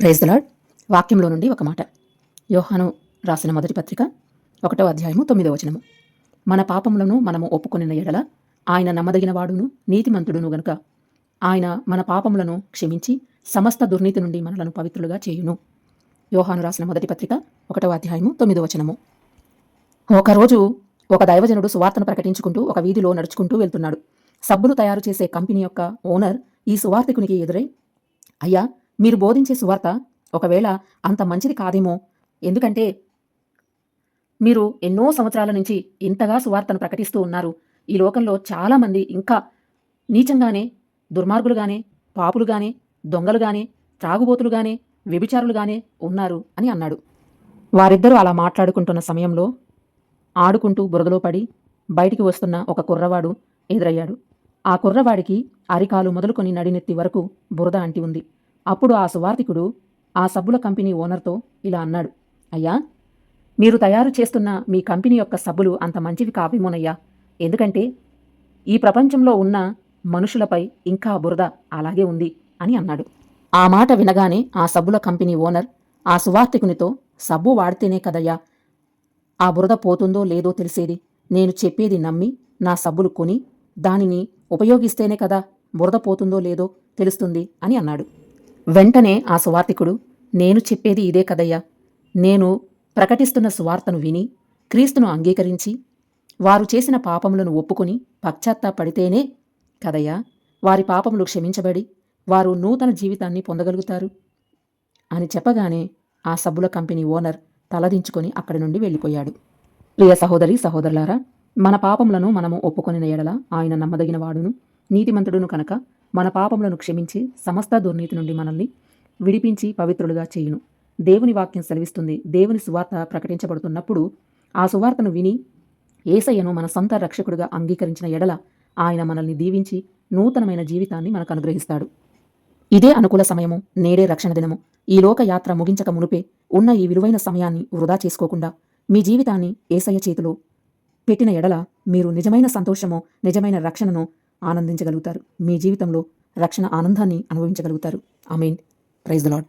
Praise the Lord వాక్యంలో నుండి ఒక మాట. యోహాను రాసిన మొదటి పత్రిక ఒకటో అధ్యాయము తొమ్మిదో వచనము. మన పాపములను మనము ఒప్పుకొనిన ఎడల ఆయన నమ్మదగిన వాడును నీతిమంతుడును గనుక ఆయన మన పాపములను క్షమించి సమస్త దుర్నీతి నుండి మనలను పవిత్రులుగా చేయును. యోహాను రాసిన మొదటి పత్రిక ఒకటో అధ్యాయము తొమ్మిదో వచనము. ఒకరోజు ఒక దైవజనుడు సువార్తను ప్రకటించుకుంటూ ఒక వీధిలో నడుచుకుంటూ వెళ్తున్నాడు. సబ్బులు తయారు చేసే కంపెనీ యొక్క ఓనర్ ఈ సువార్థికునికి ఎదురై అయ్యా మీరు బోధించే సువార్త ఒకవేళ అంత మంచిది కాదేమో? ఎందుకంటే మీరు ఎన్నో సంవత్సరాల నుంచి ఇంతగా సువార్తను ప్రకటిస్తూ ఉన్నారు. ఈ లోకంలో చాలామంది ఇంకా నీచంగానే దుర్మార్గులుగానే పాపులుగానే దొంగలుగానే త్రాగుబోతులుగానే వ్యభిచారులుగానే ఉన్నారు అని అన్నాడు. వారిద్దరూ అలా మాట్లాడుకుంటున్న సమయంలో ఆడుకుంటూ బురదలో పడి బయటికి వస్తున్న ఒక కుర్రవాడు ఎదురయ్యాడు. ఆ కుర్రవాడికి అరికాలు మొదలుకొని నడినెత్తి వరకు బురద అంటి ఉంది. అప్పుడు ఆ సువార్థికుడు ఆ సబ్బుల కంపెనీ ఓనర్తో ఇలా అన్నాడు అయ్యా మీరు తయారు చేస్తున్న మీ కంపెనీ యొక్క సబ్బులు అంత మంచివి కావేమోనయ్యా ఎందుకంటే ఈ ప్రపంచంలో ఉన్న మనుషులపై ఇంకా బురద అలాగే ఉంది అని అన్నాడు. ఆ మాట వినగానే ఆ సబ్బుల కంపెనీ ఓనర్ ఆ సువార్థికునితో సబ్బు వాడితేనే కదయ్యా ఆ బురద పోతుందో లేదో తెలిసేది. నేను చెప్పేది నమ్మి నా సబ్బులు కొని దానిని ఉపయోగిస్తేనే కదా బురద పోతుందో లేదో తెలుస్తుంది అని అన్నాడు. వెంటనే ఆ సువార్థికుడు నేను చెప్పేది ఇదే కదయ్యా. నేను ప్రకటిస్తున్న సువార్తను విని క్రీస్తును అంగీకరించి వారు చేసిన పాపములను ఒప్పుకొని పశ్చాత్తాపడితేనే కదయ్యా వారి పాపములు క్షమించబడి వారు నూతన జీవితాన్ని పొందగలుగుతారు. అని చెప్పగానే ఆ సబ్బుల కంపెనీ ఓనర్ తలదించుకొని అక్కడి నుండి వెళ్ళిపోయాడు. ప్రియ సహోదరి సహోదరులారా మన పాపములను మనము ఒప్పుకొనిన ఎడల ఆయన నమ్మదగిన వాడును నీతిమంతుడును కనుక మన పాపములను క్షమించి సమస్త దుర్నీతి నుండి మనల్ని విడిపించి పవిత్రులుగా చేయును. దేవుని వాక్యం సెలవిస్తుంది. దేవుని సువార్త ప్రకటించబడుతున్నప్పుడు ఆ సువార్తను విని ఏసయ్యను మన సొంత రక్షకుడిగా అంగీకరించిన ఎడల ఆయన మనల్ని దీవించి నూతనమైన జీవితాన్ని మనకు అనుగ్రహిస్తాడు. ఇదే అనుకూల సమయము నేడే రక్షణ దినము. ఈ లోక యాత్ర ముగించక మునుపే ఉన్న ఈ విలువైన సమయాన్ని వృధా చేసుకోకుండా మీ జీవితాన్ని ఏసయ్య చేతిలో పెట్టిన ఎడల మీరు నిజమైన సంతోషము నిజమైన రక్షణను ఆనందించగలుగుతారు. మీ జీవితంలో రక్షణ ఆనందాన్ని అనుభవించగలుగుతారు. I mean praise the Lord